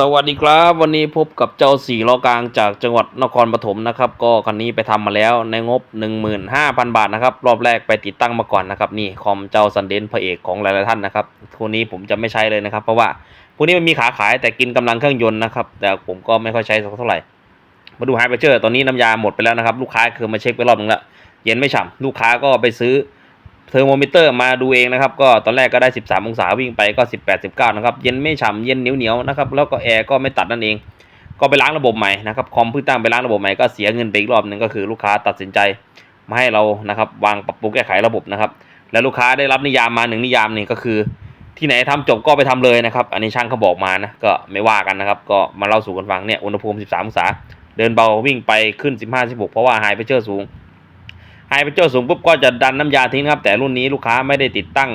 สวัสดีครับ วันนี้พบกับเจ้าสี่ล้อกลางจากจังหวัดนครปฐมนะครับ ก็คันนี้ไปทำมาแล้วในงบ 15,000 บาทนะครับ รอบแรกไปติดตั้งมาก่อนนะครับ นี่คอมเจ้าซันเดนพระเอกของหลายๆท่านนะครับตัวนี้ผมจะไม่ใช้เลยนะครับ เพราะว่าพวกนี้มันมีขาขายแต่กินกำลังเครื่องยนต์นะครับ แต่ผมก็ไม่ค่อยใช้สักเท่าไหร่ มาดูไฮเปอร์เจอร์ตอนนี้น้ำยาหมดไปแล้วนะครับ ลูกค้าคือมาเช็คไปรอบนึงแล้วเย็นไม่ฉ่ำลูกค้าก็ไปซื้อ เทอร์โมมิเตอร์มาดูเองนะครับ ก็ตอนแรกก็ได้ 13 องศาวิ่งไปก็ 18 19 นะครับ เย็นไม่ฉ่ำเย็นเหนียวๆนะครับ แล้วก็แอร์ก็ไม่ตัดนั่นเอง ก็ไปล้างระบบใหม่นะครับคอมเพิ่งตั้งไปล้างระบบใหม่ก็เสียเงินไปอีกรอบหนึ่งก็คือลูกค้าตัดสินใจมาให้เรานะครับวางปรับปรุงแก้ไขระบบนะครับ แล้วลูกค้าได้รับนิยามมาหนึ่งนิยามนี่ก็คือ ที่ไหนทำจบก็ไปทำเลยนะครับ อันนี้ช่างเขาบอกมานะก็ไม่ว่ากันนะครับ ก็มาเล่าสู่กันฟังเนี่ยอุณหภูมิ 13 องศา เดินเบาวิ่งไปขึ้น 15 16 เพราะว่าไฮเพรสเชอร์สูง ไฮเพรสเชอร์สูงปุ๊บก็จะดันน้ำยาทิ้งครับแต่รุ่นนี้ลูกค้าไม่ได้ติดตั้ง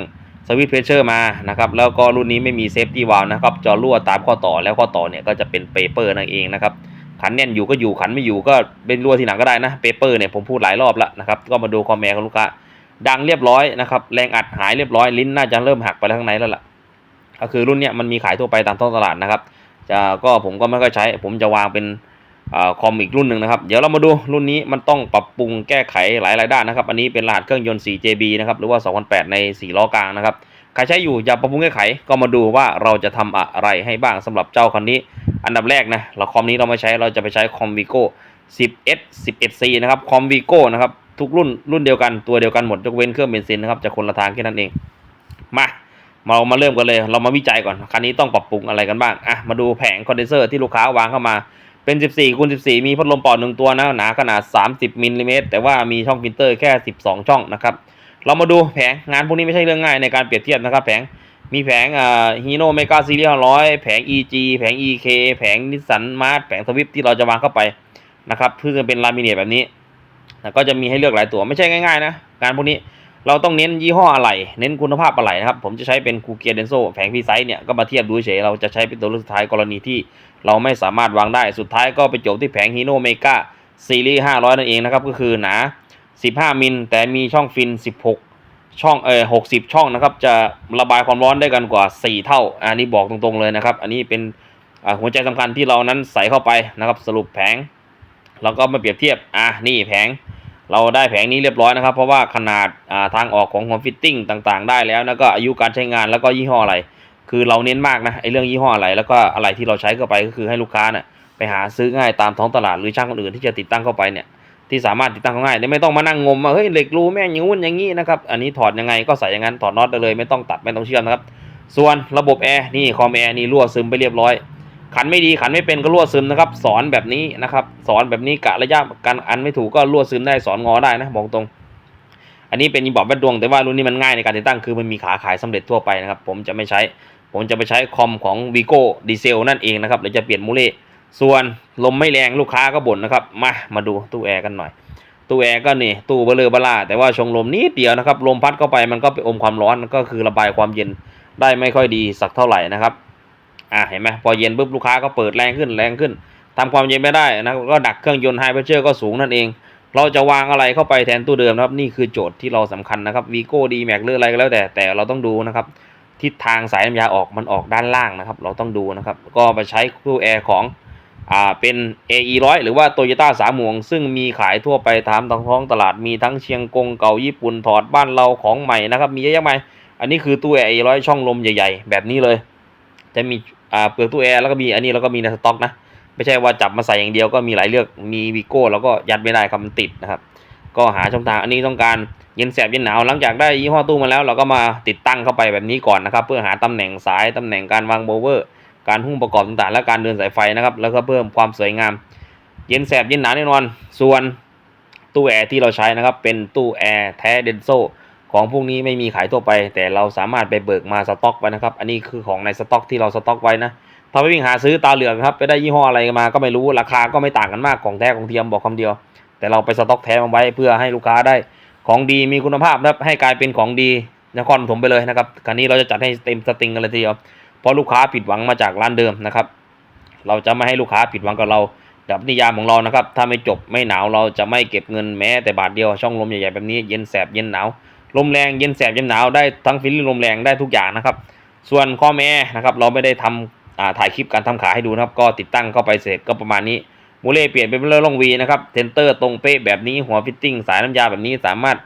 สวิตช์เพรสเชอร์มานะครับแล้วก็รุ่นนี้ไม่มีเซฟตี้วาล์วนะครับจอรั่วตามข้อต่อแล้วข้อต่อเนี่ยก็จะเป็นเปเปอร์นั่นเองนะครับขันแน่นอยู่ก็อยู่ขันไม่อยู่ก็เป็นรั่วที่หลังก็ได้นะเปเปอร์เนี่ยผมพูดหลายรอบแล้วนะครับก็มาดูคอมแมร์ของลูกค้าดังเรียบร้อยนะครับแรงอัดหายเรียบร้อยลิ้นน่าจะเริ่มหักไปแล้วข้างในแล้วล่ะก็คือรุ่นเนี้ยมันมีขายทั่วไปตามท้องตลาดนะครับจะก็ผมก็ไม่ค่อยใช้ ผมจะวางเป็น คอมอีกรุ่นหนึ่งนะครับ เดี๋ยวเรามาดูรุ่นนี้มันต้องปรับปรุงแก้ไขหลายๆด้านนะครับ อันนี้เป็นรหัสเครื่องยนต์ 4JB นะครับ หรือว่า 2008 ใน 4 ล้อกลางนะครับ ใครใช้อยู่อยากปรับปรุงแก้ไขก็มาดูว่าเราจะทำอะไรให้บ้างสำหรับเจ้าคันนี้ อันดับแรกนะ เราคอมนี้เราไม่ใช้ เราจะไปใช้คอม Vigo 10S 11C นะครับ คอม Vigo นะครับ ทุกรุ่นรุ่นเดียวกัน ตัวเดียวกันหมด ยกเว้นเครื่องเบนซินนะครับ จะคนละทางแค่นั้นเอง มาเรามาเริ่มกันเลย เรามาวิจัยก่อน คันนี้ต้องปรับปรุงอะไรกันบ้าง อะ มาดูแผงคอนเดนเซอร์ที่ลูกค้าวางเข้ามา เป็น 14คูณ14 มีพัดลมปอดหนึ่งตัวนะหนาขนาด 30มิลลิเมตรแต่ว่ามีช่องพิมพ์เตอร์แค่ 12 ช่องนะครับเรามาดูแผงงานพวกนี้ไม่ใช่เรื่องง่ายในการเปรียบเทียบนะครับแผงมีแผงอ่าฮีโน่เมกาซีรีส์ร้อยแผง EG แผง EK แผงนิสสันมาร์ทแผงสวิฟที่เราจะวางเข้าไปนะครับเพื่อจะเป็นลามิเนตแบบนี้แล้วก็จะมีให้เลือกหลายตัวไม่ใช่ง่ายๆนะงานพวกนี้ เราต้องเน้นยี่ห้ออะไร เน้นคุณภาพอะไรนะครับ ผมจะใช้เป็นคูเกียเดนโซแผงพีไซส์เนี่ยก็มาเทียบดูเฉย เราจะใช้เป็นตัวเลือกสุดท้ายกรณีที่เราไม่สามารถวางได้ สุดท้ายก็ไปจบที่แผงฮีโนเมกาซีรีส์500 นั่นเองนะครับ ก็คือหนา 15 มิล แต่มีช่องฟิน 16 ช่องเออ60 ช่องนะครับ จะระบายความร้อนได้กันกว่า 4 เท่า อันนี้บอกตรงๆเลยนะครับ อันนี้เป็นหัวใจสำคัญที่เรานั้นใส่เข้าไปนะครับ สรุปแผงเราก็มาเปรียบเทียบ อะ นี่แผง เราได้แผงนี้เรียบร้อยนะครับ เพราะว่าขนาดาทางออกของหัวฟิตติ้งต่างๆ ได้แล้วแล้วก็อายุการใช้งานแล้วก็ยี่ห้ออะไร คือเราเน้นมากนะไอ้เรื่องยี่ห้ออะไรแล้วก็อะไรที่เราใช้เข้าไปก็คือให้ลูกค้าเนี่ยไปหาซื้อง่ายตามท้องตลาดหรือช่างคนอื่นที่จะติดตั้งเข้าไปเนี่ยที่สามารถติดตั้งง่ายไม่ต้องมานั่งงมว่าเฮ้ยเหล็กรูแม่งอย่างงู้นอย่างงี้นะครับอันนี้ถอดยังไงก็ใส่อย่างนั้นถอดน็อตได้เลย ไม่ต้องตัดไม่ต้องเชื่อมนะครับส่วนระบบแอร์นี่คอมแอร์นี่รั่วซึมไปเรียบร้อย ขันไม่ดีขันไม่เป็นก็รั่วซึมนะครับ สอนแบบนี้นะครับ สอนแบบนี้กะระยะการอันไม่ถูกก็รั่วซึมได้สอนงอได้นะบอกตรง อันนี้เป็นยีบอบแบดดวงแต่ว่ารุ่นนี้มันง่ายในการติดตั้งคือมันมีขาขายสำเร็จทั่วไปนะครับ ผมจะไม่ใช้ ผมจะไปใช้คอมของ Vigo ดีเซลนั่นเองนะครับเดี๋ยวจะเปลี่ยนมูเล่ส่วนลมไม่แรงลูกค้าก็บ่นนะครับ มามาดูตู้แอร์กันหน่อย ตู้แอร์ก็นี่ตู้เบลเลอร์บล่าแต่ว่าชงลมนิดเดียวนะครับลมพัดเข้าไปมันก็ไปอมความร้อนก็คือระบายความเย็นได้ไม่ค่อยดีสักเท่าไหร่นะครับ อ่าเห็นไหมพอเย็นปุ๊บลูกค้าก็เปิดแรงขึ้นแรงขึ้นทำความเย็นไม่ได้นะก็ดักเครื่องยนต์ไฮเพรสเชอร์ก็สูงนั่นเอง เราจะวางอะไรเข้าไปแทนตู้เดิมนะครับนี่คือโจทย์ที่เราสำคัญนะครับวีโก้ดีแม็กหรืออะไรก็แล้วแต่แต่เราต้องดูนะครับทิศทางสายน้ำยาออกมันออกด้านล่างนะครับ เราต้องดูนะครับ ก็ไปใช้ตู้แอร์ของอ่าเป็น AE 100หรือว่า Toyota สามหมวง ซึ่งมีขายทั่วไปตามท้องตลาดมีทั้งเชียงกงเก่าญี่ปุ่นถอดบ้านเราของใหม่นะครับ มีเยอะแยะมากมอันนี้คือตู้ AE 100ช่องลมใหญ่ ๆ แบบนี้เลย จะมี อ่าเปลือกตู้แอร์แล้วก็มีอันนี้แล้วก็มีในสต็อกนะไม่ใช่ว่าจับมาใส่อย่างเดียวก็มีหลายเลือกมีวีโก้แล้วก็ยัดไม่ได้ครับมันติดนะครับ ก็หาช่องทางอันนี้ต้องการเย็นแสบเย็นหนาวหลังจากได้ยี่ห้อตู้มาแล้ว เราก็มาติดตั้งเข้าไปแบบนี้ก่อนนะครับ เพื่อหาตำแหน่งสายตำแหน่งการวางโบเวอร์ การหุ้มประกอบต่างๆ และการเดินสายไฟนะครับ แล้วก็เพิ่มความสวยงาม เย็นแสบเย็นหนาวแน่นอน ส่วนตู้แอร์ที่เราใช้นะครับเป็นตู้แอร์แท้เดนโซ ของพวกนี้ไม่มีขายทั่วไป แต่เราสามารถไปเบิกมาสต็อกไว้นะครับ อันนี้คือของในสต็อกที่เราสต็อกไว้นะถ้าไปวิ่งหาซื้อตาเหลืองครับไปได้ยี่ห้ออะไรมาก็ไม่รู้ราคาก็ไม่ต่างกันมากของแท้ของเทียมบอกคำเดียว แต่เราไปสต็อกแท้มาไว้เพื่อให้ลูกค้าได้ของดีมีคุณภาพนะครับให้กลายเป็นของดีนครปฐมไปเลยนะครับคราวนี้เราจะจัดให้เต็มสติงกันเลยทีเดียวเพราะลูกค้าผิดหวังมาจากร้านเดิมนะครับ เราจะไม่ให้ลูกค้าผิดหวังกับเราดับนิยามของเรานะครับ ถ้าไม่จบไม่หนาวเราจะไม่เก็บเงินแม้แต่บาทเดียวช่องลมใหญ่ๆแบบนี้เย็นแสบเย็นหนาว ลมแรงเย็นแสบเย็นหนาวได้ทั้งฟิลลิ่งลมแรงได้ทุกอย่างนะครับ ส่วนข้อแม้นะครับเราไม่ได้ทำอ่าถ่ายคลิปการทำขายให้ดูนะครับ ก็ติดตั้งเข้าไปเสร็จก็ประมาณนี้มูเล่เปลี่ยนเป็นเลอร์ลงวีนะครับเทนเตอร์ตรงเป๊ะแบบนี้หัวฟิตติ้งสายน้ำยาแบบนี้สามารถ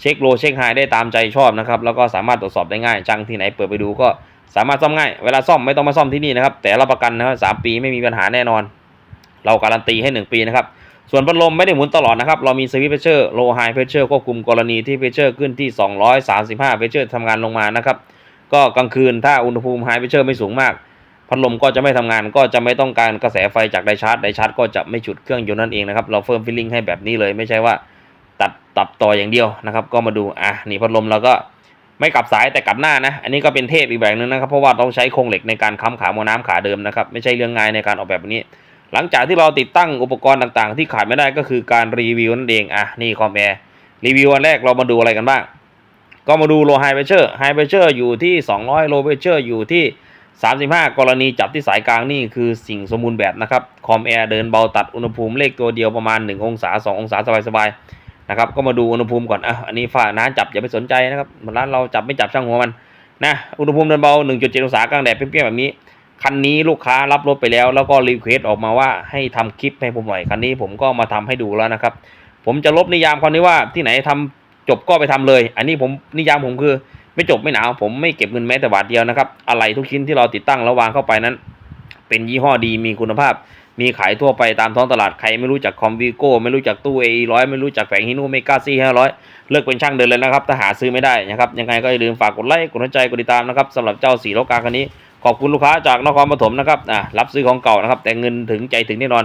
เช็คโลเช็คไฮได้ตามใจชอบนะครับแล้วก็สามารถตรวจสอบได้ง่ายช่างที่ไหนเปิดไปดูก็สามารถซ่อมง่าย เวลาซ่อมไม่ต้องมาซ่อมที่นี่นะครับ แต่รับประกันนะครับสามปีไม่มีปัญหาแน่นอน เราการันตีให้ 1 ปีนะครับ ส่วนพัดลมไม่ได้หมุนตลอดนะครับ เรามีสวิตช์เพชเชอร์โลไฮเพชเชอร์ควบคุมกรณีที่เพชเชอร์ขึ้นที่ 235เพชเชอร์ทำงานลงมานะครับ ก็กลางคืนถ้าอุณหภูมิไฮเพชเชอร์ไม่สูงมาก พัดลมก็จะไม่ทำงานก็จะไม่ต้องการกระแสไฟจากไดชาร์จไดชาร์จก็จะไม่ฉุดเครื่องยนต์นั่นเองนะครับ เราเฟิร์มฟิลลิ่งให้แบบนี้เลยไม่ใช่ว่าตัดตับต่ออย่างเดียวนะครับ ก็มาดูอะนี่พัดลมเราก็ไม่กลับสายแต่กลับหน้านะ อันนี้ก็เป็นเทพอีกแบบนึงนะครับ เพราะว่าต้องใช้โครงเหล็กในการค้ำขาโมอน้ำขาเดิมนะครับ ไม่ใช่เรื่องง่ายในการออกแบบนี้ หลังจากที่เราติดตั้งอุปกรณ์ต่างๆ ที่ขาดไม่ได้ก็คือการรีวิวนั่นเองอะนี่คอมแอร์รีวิวอันแรกเรามาดูอะไรกันบ้าง ก็มาดูโลไฮเพเชอร์ไฮเพเชอร์อยู่ที่ 200โลเพเชอร์อยู่ที่ 35 กรณีจับที่สายกลางนี่คือสิ่งสมบูรณ์แบบนะครับคอมแอร์เดินเบาตัดอุณหภูมิเลขตัวเดียวประมาณ 1 องศา 2 องศาสบายๆนะครับก็มาดูอุณหภูมิก่อนอะอันนี้ฝ้าน้าจับอย่าไปสนใจนะครับร้านเราจับไม่จับช่างหัวมันนะอุณหภูมิเดินเบา 1.7 องศากลางแดดเปรี้ยงๆแบบนี้ คันนี้ลูกค้ารับรถไปแล้ว แล้วก็รีเควสออกมาว่าให้ทำคลิปให้ผมหน่อยคันนี้ผมก็มาทำให้ดูแล้วนะครับ ผมจะลบนิยามคำนี้ว่าที่ไหนทำจบก็ไปทำเลย อันนี้ผมนิยามผมคือ ไม่จบไม่หนาวผมไม่เก็บเงินแม้แต่บาทเดียวนะครับอะไรทุกชิ้นที่เราติดตั้งแล้ววางเข้าไปนั้น เป็นยี่ห้อดีมีคุณภาพ มีขายทั่วไปตามท้องตลาดใครไม่รู้จักคอมวีโก้ไม่รู้จักตู้เอร้อยไม่รู้จักแผงฮิโนเมกาซีห้าร้อยเลิกเป็นช่างเดินเลยนะครับถ้าหาซื้อไม่ได้นะครับยังไงก็อย่าลืมฝากกดไลค์กดหัวใจกดติดตามนะครับสำหรับเจ้าสีโลกาคันนี้ ขอบคุณลูกค้าจากนครปฐมนะครับอะรับซื้อของเก่านะครับ แต่เงินถึงใจถึงแน่นอน